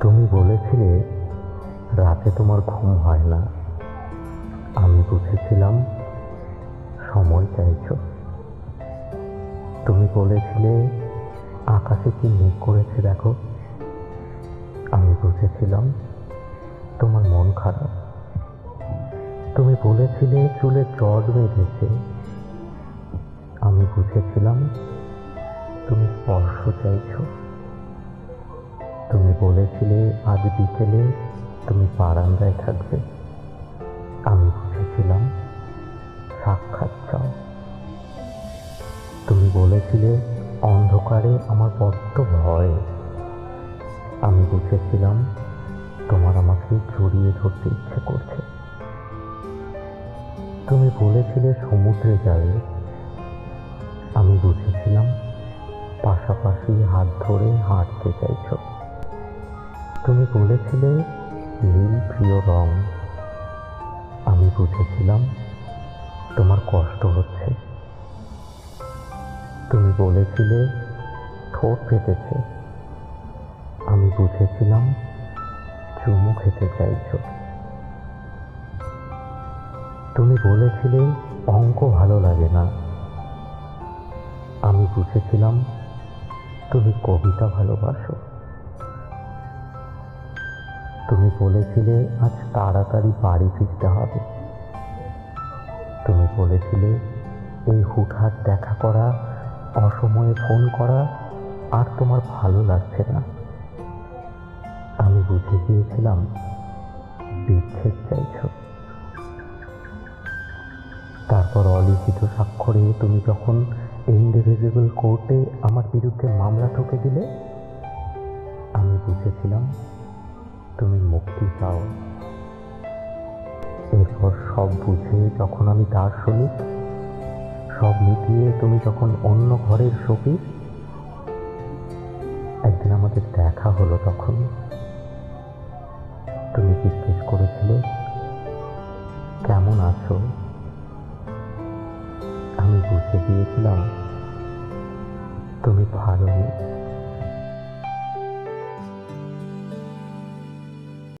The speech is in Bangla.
তুমি বলেছিলে রাতে তোমার ঘুম হয় না। আমি বুঝেছিলাম, সময় চাইছো। তুমি বলেছিলে আকাশে কি মেঘ করেছে দেখো। আমি বুঝেছিলাম, তোমার মন খারাপ। তুমি বলেছিলে চুলে জট বেঁধেছে। আমি বুঝেছিলাম, তুমি স্পর্শ চাইছো। বলেছিলে, আজ বিকেলে তুমি বারান্দায় থাকবে। আমি বুঝেছিলাম সাক্ষাৎ চাও। তুমি বলেছিলে, অন্ধকারে আমার বড্ড ভয়। আমি বুঝেছিলাম, তোমার আমাকে জড়িয়ে ধরতে ইচ্ছে করছে। তুমি বলেছিলে সমুদ্রে যাবে। আমি বুঝেছিলাম, পাশাপাশি হাত ধরে হাঁটতে চাইছো। তুমি বলেছিলে, নীল প্রিয় রং। আমি বুঝেছিলাম তোমার কষ্ট হচ্ছে। তুমি বলেছিলে, ঠোঁট ফেটেছে। আমি বুঝেছিলাম, চুমু খেতে চাইছো। তুমি বলেছিলে, অঙ্ক ভালো লাগে না। আমি বুঝেছিলাম, তুমি কবিতা ভালোবাসো। তুমি বলেছিলে, আজ তাড়াতাড়ি বাড়ি ফিরতে হবে। তুমি বলেছিলে, এই হুটহাট দেখা করা, অসময়ে ফোন করা, আর তোমার ভালো লাগছে না। আমি বুঝে গিয়েছিলাম, বিচ্ছেদ চাইছো। তারপর অলিখিত স্বাক্ষরে তুমি যখন ইন্ডিভিজুয়াল কোর্টে আমার বিরুদ্ধে মামলা ঠুকে দিলে, আমি বুঝেছিলাম তুমি মুক্তি চাও। এরপর সব বুঝে যখন আমি দার্শনিক সব মিটিয়ে তুমি যখন অন্য ঘরের সফিস একদিন আমাদের দেখা হলো তখন। তুমি জিজ্ঞেস করেছিলে, কেমন আছো? আমি বুঝে গিয়েছিলাম, তুমি ভালো নেই।